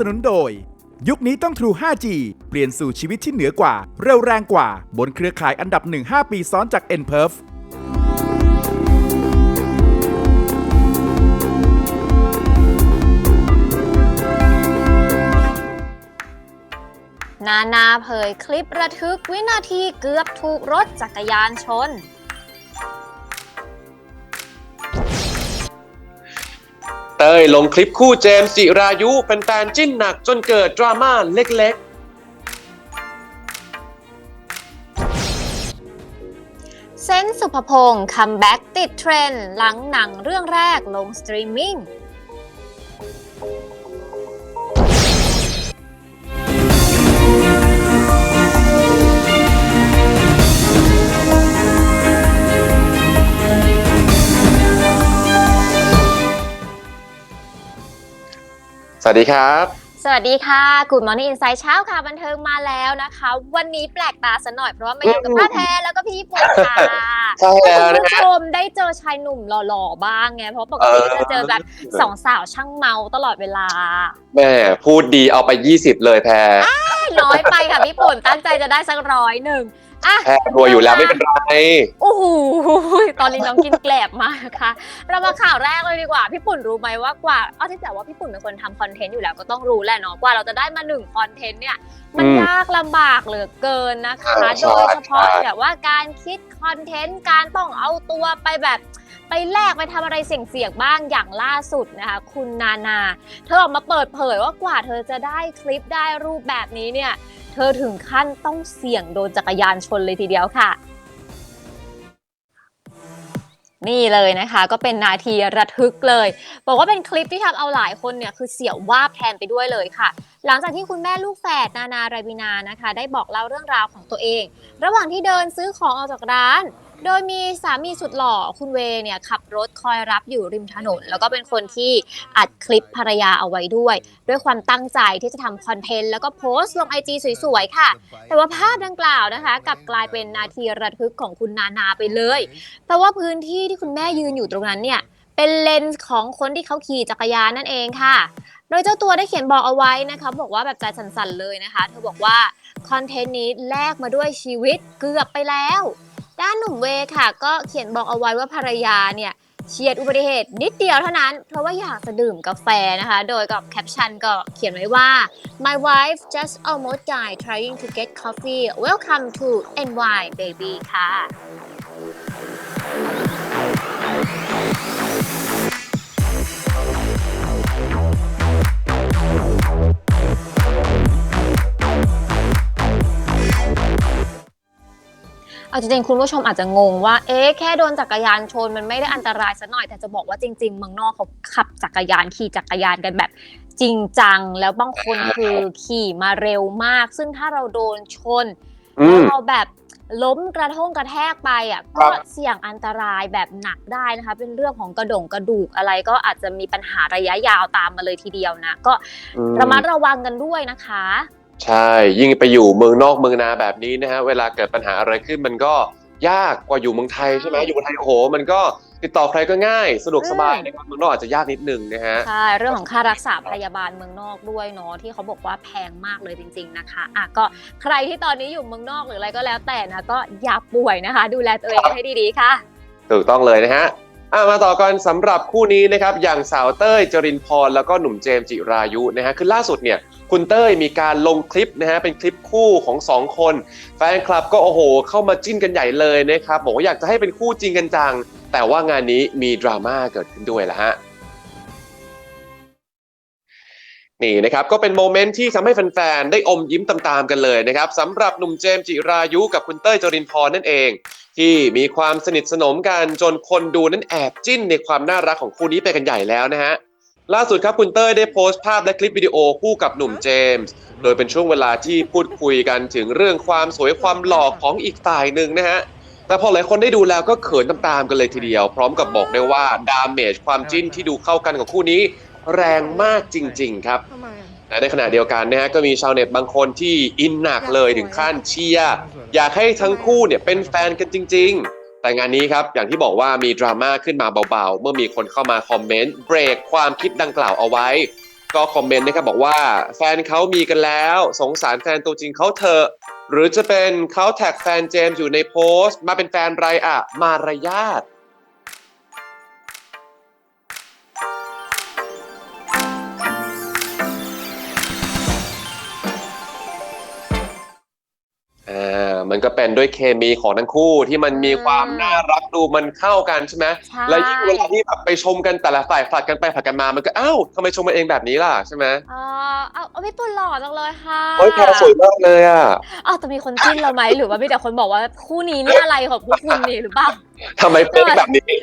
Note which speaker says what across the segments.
Speaker 1: สนุนโดย ยุคนี้ต้อง True 5G เปลี่ยนสู่ชีวิตที่เหนือกว่า เร็วแรงกว่า บนเครือข่ายอันดับ 1 5 ปีซ้อนจาก n p e r f
Speaker 2: นานาเผยคลิประทึกวินาทีเกือบถูกรถจักรยานชน
Speaker 3: เต้ยลงคลิปคู่เจมส์จิรายุเป็นแฟนจิ้นหนักจนเกิดดราม่าเล็กๆ
Speaker 2: เซนส์สุภพงศ์คัมแบ็กติดเทรนด์หลังหนังเรื่องแรกลงสตรีมมิ่ง
Speaker 3: สวัสดีครับ
Speaker 2: สวัสดีค่ะ Good Morning Insight เช้าค่ะบันเทิงมาแล้วนะคะ วันนี้แปลกตาสะหน่อยเพราะว่ามาอยู่กับ
Speaker 3: อืม
Speaker 2: ป้าแพรแล้วก็พี่ปุ่นค่ะ
Speaker 3: ใช่
Speaker 2: ให้
Speaker 3: แล้ว
Speaker 2: คุณ
Speaker 3: นะ
Speaker 2: ผู้
Speaker 3: ฮะ
Speaker 2: ชมได้เจอชายหนุ่มหล่อๆบ้างไงเพราะปกติ
Speaker 3: เออ
Speaker 2: จะเจอแบบสองสาวช่างเมาตลอดเวลา
Speaker 3: แม่พูดดีเอาไป 20 เลยแพร
Speaker 2: น้อยไปค่ะพี่ปุ่นตั้งใจจะได้สักร้อยหนึ่ง อะ
Speaker 3: แพรรวยอยู่แล้วไม่เป็นไร
Speaker 2: โอ้โหตอนนี้น้องกินแกลบมากค่ะ เรามาข่าวแรกเลยดีกว่า พี่ปุ่นรู้ไหมว่ากว่าเอาที่แต่ว่าพี่ปุ่นเป็นคนทำคอนเทนต์อยู่แล้วก็ต้องรู้แหละเนาะ กว่าเราจะได้มาหนึ่งคอนเทนต์เนี่ย มัน
Speaker 3: อืม
Speaker 2: ยากลำบากเหลือเกินนะคะ
Speaker 3: ใช่
Speaker 2: โดยเฉพาะ
Speaker 3: ใช่
Speaker 2: แบบว่าการคิดคอนเทนต์ การต้องเอาตัวไปแบบไปแลกไปทำอะไรเสี่ยงๆบ้างอย่างล่าสุดนะคะ คุณนานา เธอออกมาเปิดเผยว่ากว่าเธอจะได้คลิปได้รูปแบบนี้เนี่ย เธอถึงขั้นต้องเสี่ยงโดนจักรยานชนเลยทีเดียวค่ะ นี่เลยนะคะก็เป็นนาทีระทึกเลย บอกว่าเป็นคลิปที่ทำเอาหลายคนเนี่ยคือเสียววาบแทนไปด้วยเลยค่ะ หลังจากที่คุณแม่ลูกแฝดนานาไรบินานะคะ ได้บอกเล่าเรื่องราวของตัวเอง ระหว่างที่เดินซื้อของออกจากร้าน โดยมีสามีสุดหล่อคุณเวเนี่ยขับรถคอยรับอยู่ริมถนน แล้วก็เป็นคนที่อัดคลิปภรรยาเอาไว้ด้วย ด้วยความตั้งใจที่จะทำคอนเทนต์แล้วก็โพสต์ลงไอจีสวยๆ ค่ะ แต่ว่าภาพดังกล่าวนะคะกลับกลายเป็นนาทีระทึกของคุณนานาไปเลย เพราะว่าพื้นที่ที่คุณแม่ยืนอยู่ตรงนั้นเนี่ยเป็นเลนส์ของคนที่เขาขี่จักรยานนั่นเองค่ะ โดยเจ้าตัวได้เขียนบอกเอาไว้นะคะ บอกว่าแบบใจสั่นๆเลยนะคะ เธอบอกว่าคอนเทนต์นี้แลกมาด้วยชีวิตเกือบไปแล้ว ด้านหนุ่มเวค่ะ ก็เขียนบอกเอาไว้ว่าภรรยาเนี่ยเฉียดอุบัติเหตุนิดเดียวเท่านั้น เพราะว่าอยากจะดื่มกาแฟนะคะ โดยกับแคปชั่นก็เขียนไว้ว่า My wife just almost died trying to get coffee Welcome to NY baby ค่ะ เอาจริงๆ คุณผู้ชมอาจจะงงว่า เอ๊ะ แค่โดนจักรยานชนมันไม่ได้อันตรายซะหน่อย แต่จะบอกว่าจริง ๆ เมืองนอกเขาขับจักรยานขี่จักรยานกันแบบจริงจัง แล้วบางคนคือขี่มาเร็วมาก ซึ่งถ้าเราโดนชน
Speaker 3: อื
Speaker 2: แล้ว
Speaker 3: ม
Speaker 2: เราแบบล้มกระทงกระแทกไปอะ
Speaker 3: ครั
Speaker 2: ก็
Speaker 3: บ
Speaker 2: เสี่ยงอันตรายแบบหนักได้นะคะ เป็นเรื่องของกระดงกระดูกอะไรก็อาจจะมีปัญหาระยะยาวตามมาเลยทีเดียวนะ ก็
Speaker 3: อืม
Speaker 2: ระมัดระวังกันด้วยนะคะ
Speaker 3: ใช่ ยิ่งไปอยู่เมืองนอกเมืองนาแบบนี้นะฮะเวลาเกิดปัญหาอะไรขึ้นมันก็ยากกว่าอยู่เมืองไทยใช่ไหมอยู่เมืองไทยโอ้โหมันก็ติดต่อใครก็ง่ายสะดวกสบาย
Speaker 2: อืม
Speaker 3: นะครับเมืองนอกอาจจะยากนิดนึงนะฮะ
Speaker 2: ใช่เรื่องของค่ารักษาพยาบาลเมืองนอกด้วยเนาะที่เขาบอกว่าแพงมากเลยจริง ๆนะคะอะก็ใครที่ตอนนี้อยู่เมืองนอกหรืออะไรก็แล้วแต่นะก็อย่าป่วยนะคะ ดูแลตัวเองให้ดีๆค่ะ
Speaker 3: ถูกต้องเลยนะฮะ อะมาต่อกันสำหรับคู่นี้นะครับอย่างสาวเต้ยจรินพรแล้วก็หนุ่มเจมส์จิรายุนะฮะคือล่าสุดเนี่ยคุณเต้ยมีการลงคลิปนะฮะเป็นคลิปคู่ของสองคน แฟนคลับก็โอ้โห เข้ามาจิ้นกันใหญ่เลยนะครับบอกว่าอยากจะให้เป็นคู่จริงกันจัง แต่ว่างานนี้มีดราม่าเกิดขึ้นด้วยละฮะ นี่นะครับก็เป็นโมเมนต์ที่ทำให้แฟนๆ ได้อมยิ้มตามๆกันเลยนะครับสำหรับหนุ่มเจมส์จิรายุกับคุณเต้ยจรินพรนั่นเอง ที่มีความสนิทสนมกันจนคนดูนั้นแอบจิ้นในความน่ารักของคู่นี้ไปกันใหญ่แล้วนะฮะล่าสุดครับคุณเต้ยได้โพสต์ภาพและคลิปวิดีโอคู่กับหนุ่มเจมส์โดยเป็นช่วงเวลาที่พูดคุยกันถึงเรื่องความสวยความหล่อของอีกฝ่ายหนึ่งนะฮะแต่พอหลายคนได้ดูแล้วก็เขินตามๆกันเลยทีเดียว พร้อมกับบอกได้ว่าดาเมจความจิ้นที่ดูเข้ากันของคู่นี้ แรงมากจริง ๆ ครับ
Speaker 4: ทำไมอะ
Speaker 3: และในขณะเดียวกันนะฮะก็มีชาวเน็ตบางคนที่อินหนักเลยถึงขั้นเชียร์อยากให้ทั้งคู่เนี่ยเป็นแฟนกันจริง ๆ แต่งานนี้ครับ อย่างที่บอกว่ามีดราม่าขึ้นมาเบา ๆ เมื่อมีคนเข้ามาคอมเมนต์เบรกความคิดดังกล่าวเอาไว้ ก็คอมเมนต์นะครับบอกว่าแฟนเขามีกันแล้ว สงสารแฟนตัวจริงเขาเถอะ หรือจะเป็นเขาแท็กแฟนเจมส์อยู่ในโพสต์ มาเป็นแฟนไรอะมารยาท มันก็เป็นด้วยเคมีของทั้งคู่ที่มันมีความ
Speaker 2: อืม
Speaker 3: น่ารักดูมันเข้ากันใช่ไหม
Speaker 2: ใช่
Speaker 3: และยิ่งเวลาที่แบบไปชมกันแต่ละฝ่ายผลัดกันไปผลัดกันมามันก็อ้าวทำไมชมกันเองแบบนี้ล่ะใช่ไหม
Speaker 2: เออเอาเอาพี่ตุลหล่อจังเลยค่ะ
Speaker 3: โอ้ยแพรสวยมากเลยอะ
Speaker 2: อ้าวแต่มีคนจิ้นเราไหมหรือว่ามีแต่คนบอกว่าคู่นี้นี่อะไรของพวกคุณนี่หรือเปล่า
Speaker 3: ทำไมเป็นแบบนี้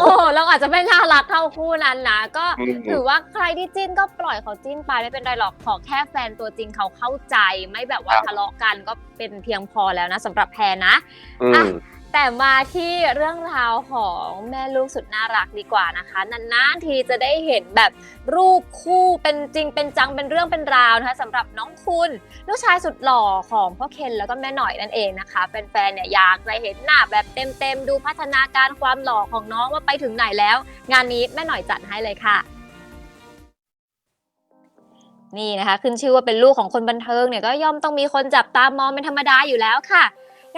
Speaker 2: โอ้เราอาจจะไม่น่ารักเท่าคู่นั้นนะก็
Speaker 3: อืม
Speaker 2: ถือว่าใครที่จิ้นก็ปล่อยเขาจิ้นไปไม่เป็นไรหรอกขอแค่แฟนตัวจริงเขาเข้าใจ ไม่แบบว่า
Speaker 3: ครับ
Speaker 2: ทะเลาะกันก็เป็นเพียงพอแล้วนะสำหรับแพรนะ
Speaker 3: อืม
Speaker 2: แต่มาที่เรื่องราวของแม่ลูกสุดน่ารักดีกว่านะคะนานๆทีจะได้เห็นแบบรูปคู่เป็นจริงเป็นจังเป็นเรื่องเป็นราวนะคะสำหรับน้องคุณลูกชายสุดหล่อของพ่อเคนแล้วก็แม่หน่อยนั่นเองนะคะแฟนๆเนี่ยอยากจะเห็นหน้าแบบเต็มๆ ดูพัฒนาการความหล่อของน้องว่าไปถึงไหนแล้ว งานนี้แม่หน่อยจัดให้เลยค่ะนี่นะคะขึ้นชื่อว่าเป็นลูกของคนบันเทิงเนี่ยก็ย่อมต้องมีคนจับตามองเป็นธรรมดาอยู่แล้วค่ะ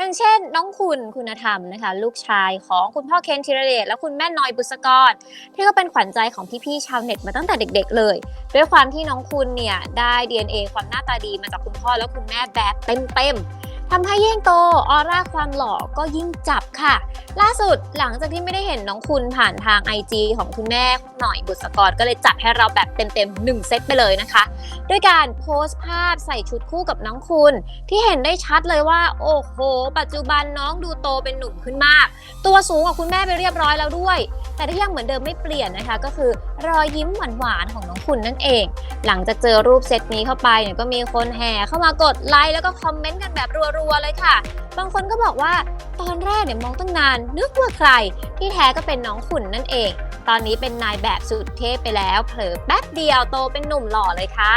Speaker 2: อย่างเช่น น้องคุณคุณธรรมนะคะ ลูกชายของคุณพ่อเคนธีรเดชและคุณแม่นอยบุษกร ที่ก็เป็นขวัญใจของพี่ๆชาวเน็ตมาตั้งแต่เด็ก ๆ เลย ด้วยความที่น้องคุณเนี่ยได้ DNA ความหน้าตาดีมาจากคุณพ่อและคุณแม่แบบเต็มๆ ทำให้ยิ่งโตออร่าความหล่อก็ยิ่งจับค่ะ ล่าสุดหลังจากที่ไม่ได้เห็นน้องคุณผ่านทาง IG ของคุณแม่หน่อยบุษกรก็เลยจัดให้เราแบบเต็มๆ1เซตไปเลยนะคะ ด้วยการโพสต์ภาพใส่ชุดคู่กับน้องคุณ ที่เห็นได้ชัดเลยว่า โอ้โห ปัจจุบันน้องดูโตเป็นหนุ่มขึ้นมาก ตัวสูงกว่าคุณแม่ไปเรียบร้อยแล้วด้วย แต่ที่ยังเหมือนเดิมไม่เปลี่ยนนะคะ ก็คือ รอยยิ้มหวานๆของน้องคุณนั่นเอง หลังจากเจอรูปเซตนี้เข้าไปเนี่ยก็มีคนแห่เข้ามากดไลค์แล้วก็คอมเมนต์กันแบบรัวๆเลยค่ะ บางคนก็บอกว่าตอนแรกเนี่ยมองตั้งนาน นึกว่าใคร ที่แท้ก็เป็นน้องขุนนั่นเอง ตอนนี้เป็นนายแบบสุดเทพไปแล้ว เผลอแป๊บเดียวโตเป็นหนุ่มหล่อเลยค่ะ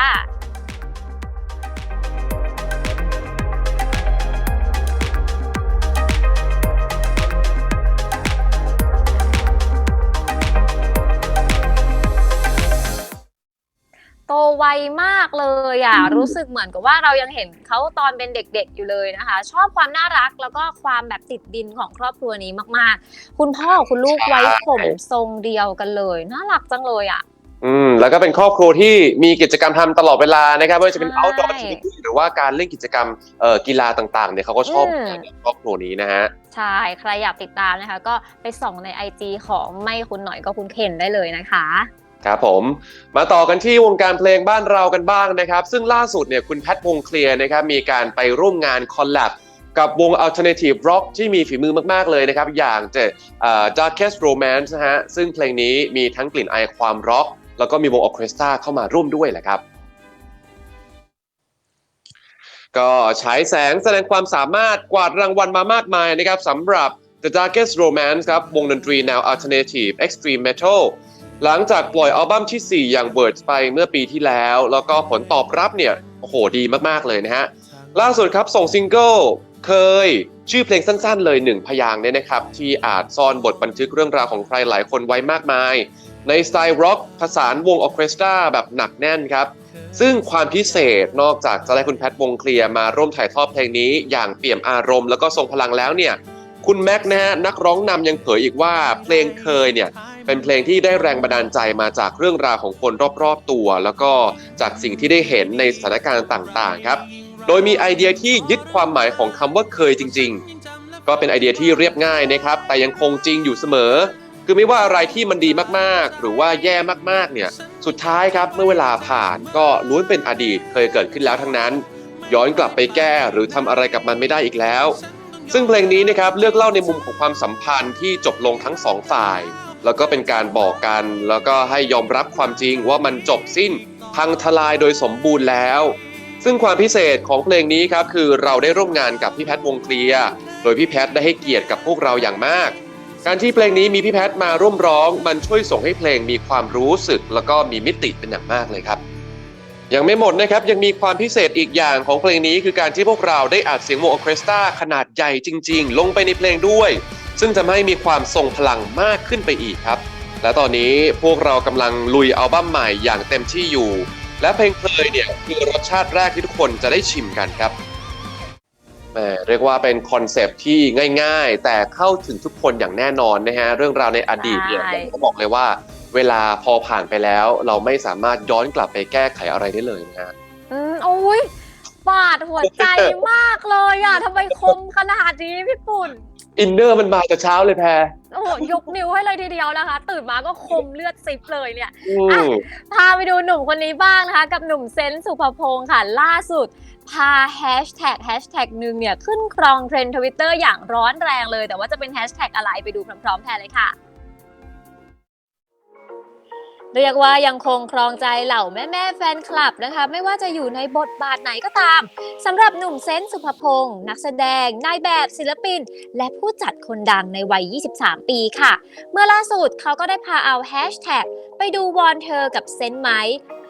Speaker 2: ไวมากเลยอะรู้สึกเหมือนกับว่าเรายังเห็นเขาตอนเป็นเด็กๆอยู่เลยนะคะ ชอบความน่ารักแล้วก็ความแบบติดดินของครอบครัวนี้มากๆ คุณพ่อกับคุณลูกไว้ผมทรงเดียวกันเลย น่ารักจังเลยอะ
Speaker 3: อืมแล้วก็เป็นครอบครัวที่มีกิจกรรมทำตลอดเวลานะครับไม่ว่าจะเป็น
Speaker 2: ใช่
Speaker 3: outdoor activity หรือว่าการเล่นกิจกรรมเอ่อกีฬาต่างๆเนี่ยเขาก็ชอบ
Speaker 2: อืม
Speaker 3: ในครอบครัวนี้นะฮะ
Speaker 2: ใช่ใครอยากติดตามนะคะ ก็ไปส่องใน IG ของไม่คุณหน่อยก็คุณเคนได้เลยนะคะ
Speaker 3: ครับผมมาต่อกันที่วงการเพลงบ้านเรากันบ้างนะครับ ซึ่งล่าสุดเนี่ยคุณแพทวงเคลียร์นะครับมีการไปร่วมงานคอลแลบกับวง Alternative Rock ที่มีฝีมือมาก ๆ เลยนะครับ อย่างเจ่ Darkest Romance นะฮะซึ่งเพลงนี้มีทั้งกลิ่นอายความร็อก แล้วก็มีวงออเคสตราเข้ามาร่วมด้วยแหละครับ ก็ฉายแสงแสดงความสามารถกวาดรางวัลมามากมายนะครับสำหรับ The Darkest Romance ครับวงดนตรีแนว Alternative Extreme Metal หลังจากปล่อยอัลบั้มที่ 4 อย่าง Words ไปเมื่อปีที่แล้ว แล้วก็ผลตอบรับเนี่ยโอ้โหดีมากๆเลยนะฮะ ล่าสุดครับส่งซิงเกิลเคย ชื่อเพลงสั้นๆเลยหนึ่งพยางค์เนี่ยนะครับ ที่อาจซ่อนบทบันทึกเรื่องราวของใครหลายคนไว้มากมาย ในสไตล์ร็อกผสานวงออร์เคสตราแบบหนักแน่นครับ ซึ่งความพิเศษนอกจากจะได้คุณแพทวงเคลียร์มาร่วมถ่ายทอดเพลงนี้อย่างเปี่ยมอารมณ์แล้วก็ทรงพลังแล้วเนี่ยคุณแม็กซ์นะฮะนักร้องนำยังเผยอีกว่าเพลงเคยเนี่ย เป็นเพลงที่ได้แรงบันดาลใจมาจากเรื่องราวของคนรอบๆตัว แล้วก็จากสิ่งที่ได้เห็นในสถานการณ์ต่างๆครับ โดยมีไอเดียที่ยึดความหมายของคำว่าเคยจริง ๆ ก็เป็นไอเดียที่เรียบง่ายนะครับ แต่ยังคงจริงอยู่เสมอ คือไม่ว่าอะไรที่มันดีมากๆ หรือว่าแย่มากๆเนี่ย สุดท้ายครับเมื่อเวลาผ่านก็ล้วนเป็นอดีตเคยเกิดขึ้นแล้วทั้งนั้น ย้อนกลับไปแก้หรือทำอะไรกับมันไม่ได้อีกแล้วซึ่งเพลงนี้นะครับเลือกเล่าในมุมของความสัมพันธ์ที่จบลงทั้งสองฝ่าย แล้วก็เป็นการบอกกัน แล้วก็ให้ยอมรับความจริงว่ามันจบสิ้นพังทลายโดยสมบูรณ์แล้ว ซึ่งความพิเศษของเพลงนี้ครับคือเราได้ร่วมงานกับพี่แพทวงเคลียร์โดยพี่แพทได้ให้เกียรติกับพวกเราอย่างมาก การที่เพลงนี้มีพี่แพทมาร่วมร้อง มันช่วยส่งให้เพลงมีความรู้สึก แล้วก็มีมิติเป็นอย่างมากเลยครับยังไม่หมดนะครับ ยังมีความพิเศษอีกอย่างของเพลงนี้คือการที่พวกเราได้อัดเสียงวงออเคสตราขนาดใหญ่จริง ๆ ลงไปในเพลงด้วย ซึ่งทำให้มีความทรงพลังมากขึ้นไปอีกครับ และตอนนี้พวกเรากำลังลุยอัลบั้มใหม่อย่างเต็มที่อยู่ และเพลงเพลยเนี่ยคือรสชาติแรกที่ทุกคนจะได้ชิมกันครับแหมเรียกว่าเป็นคอนเซปต์ที่ง่ายๆ แต่เข้าถึงทุกคนอย่างแน่นอนนะฮะ เรื่องราวในอดีตเนี่ย
Speaker 2: ใช่
Speaker 3: ผมก็บอกเลยว่า เวลาพอผ่านไปแล้ว เราไม่สามารถย้อนกลับไปแก้ไขอะไรได้เลยนะฮะ
Speaker 2: อืมโอ้ย บาดหัวใจมากเลยอะทำไมคมขนาดนี้พี่ปุ่น
Speaker 3: อินเนอร์มันมาแต่เช้าเลยแพร
Speaker 2: โอ้โหยกนิ้วให้เลยทีเดียวนะคะ ตื่นมาก็คมเลือดซิบเลยเนี่ย
Speaker 3: อืม
Speaker 2: พาไปดูหนุ่มคนนี้บ้างนะคะ กับหนุ่มเซนต์สุภพงศ์ค่ะ ล่าสุด พาแฮชแท็กแฮชแท็กหนึ่งเนี่ย ขึ้นครองเทรนด์ทวิตเตอร์อย่างร้อนแรงเลย แต่ว่าจะเป็นแฮชแท็กอะไรไปดูพร้อมๆแพรเลยค่ะ เรียกว่ายังคงครองใจเหล่าแม่ๆแฟนคลับนะคะ ไม่ว่าจะอยู่ในบทบาทไหนก็ตามสำหรับหนุ่มเซนสุภพงศ์นักแสดง นายแบบศิลปิน และผู้จัดคนดังในวัย 23 ปีค่ะ เมื่อล่าสุดเขาก็ได้พาเอาแฮชแท็กไปดูวอนเธอกับเซนไหม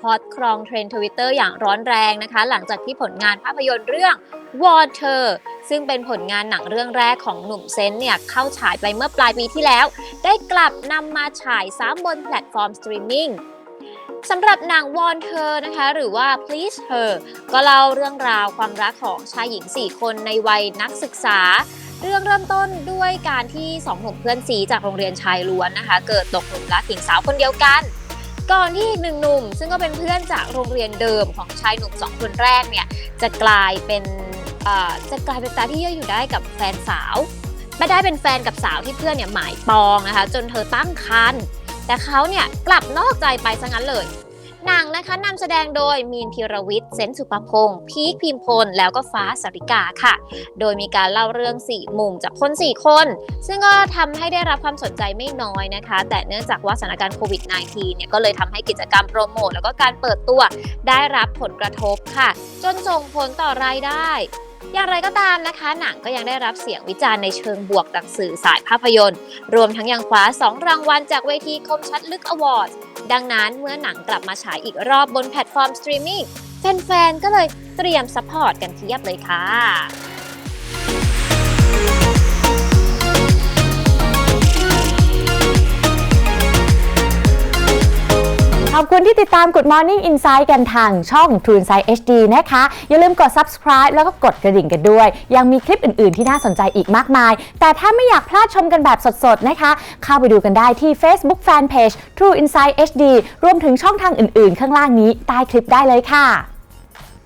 Speaker 2: ฮอตครองเทรนด์ทวิตเตอร์อย่างร้อนแรงนะคะ หลังจากที่ผลงานภาพยนตร์เรื่อง วอนเธอซึ่งเป็นผลงานหนังเรื่องแรกของหนุ่มเซนเนี่ยเข้าฉายไปเมื่อปลายปีที่แล้ว ได้กลับนำมาฉายซ้ำบนแพลตฟอร์มสตรีมมิ่งสำหรับหนังวอนเธอนะคะ หรือว่า please her ก็เล่าเรื่องราวความรักของชายหญิง 4 คนในวัยนักศึกษา เรื่องเริ่มต้นด้วยการที่สองหนุ่มเพื่อนสีจากโรงเรียนชายล้วนนะคะ เกิดตกหลุมรักหญิงสาวคนเดียวกัน ก่อนที่หนึ่งหนุ่ม ซึ่งก็เป็นเพื่อนจากโรงเรียนเดิมของชายหนุ่มสองคนแรกเนี่ยจะกลายเป็น อ่อจะกลายเป็นตาที่เยื่ออยู่ได้กับแฟนสาวไม่ได้เป็นแฟนกับสาวที่เพื่อนเนี่ยหมายปองนะคะ จนเธอตั้งครรภ์แต่เขาเนี่ยกลับนอกใจไปซะงั้นเลยหนังนะคะนำแสดงโดยมีนธีรวิทย์เซนสุภพงศ์พีคพิมพล แล้วก็ฟ้าสริกาค่ะ โดยมีการเล่าเรื่อง4มุมจากคน 4 คน ซึ่งก็ทำให้ได้รับความสนใจไม่น้อยนะคะ แต่เนื่องจากว่าสถานการณ์โควิด -19 เนี่ยก็เลยทำให้กิจกรรมโปรโมทแล้วก็การเปิดตัวได้รับผลกระทบค่ะ จนส่งผลต่อรายได้ อย่างไรก็ตามนะคะ หนังก็ยังได้รับเสียงวิจารณ์ในเชิงบวกจากสื่อสายภาพยนตร์ รวมทั้งยังคว้า 2 รางวัลจากเวทีคมชัดลึกอวอร์ดดังนั้นเมื่อหนังกลับมาฉายอีกรอบบนแพลตฟอร์มสตรีมมิ่งแฟนๆก็เลยเตรียมซัพพอร์ตกันเทียบเลยค่ะ
Speaker 4: อบคุณที่ติดตาม Good Morning Insight กันทางช่อง True Insight HD นะคะ อย่าลืมกด subscribe แล้วก็กดกระดิ่งกันด้วย ยังมีคลิปอื่น ๆ ที่น่าสนใจอีกมากมาย แต่ถ้าไม่อยากพลาดชมกันแบบสด ๆ นะคะ เข้าไปดูกันได้ที่ Facebook Fanpage True Insight HD รวมถึงช่องทางอื่น ๆ ข้างล่างนี้ใต้คลิปได้เลยค่ะ